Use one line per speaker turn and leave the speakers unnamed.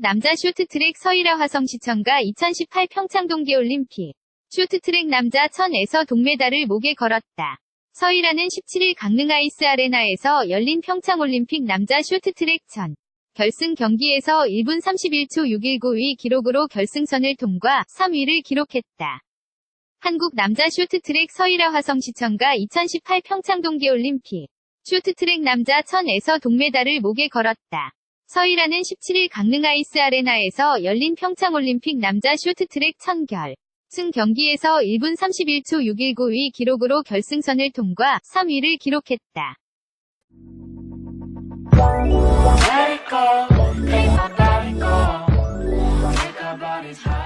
남자 쇼트트랙 서일아 화성 시청가 2018 평창 동계올림픽 쇼트트랙 남자 1000에서 동메달을 목에 걸었다. 서일아는 17일 강릉 아이스 아레나에서 열린 평창올림픽 남자 쇼트트랙 1000 결승 경기에서 1분 31초 619의 기록으로 결승선을 통과 3위를 기록했다. 한국 남자 쇼트트랙 서일아 화성 시청가 2018 평창 동계올림픽 쇼트트랙 남자 1000에서 동메달을 목에 걸었다. 서일아는 17일 강릉 아이스 아레나에서 열린 평창올림픽 남자 쇼트트랙 1000결 승 경기에서 1분 31초 619의 기록으로 결승선을 통과 3위를 기록했다.
Let it go, let my body go. Our bodies high.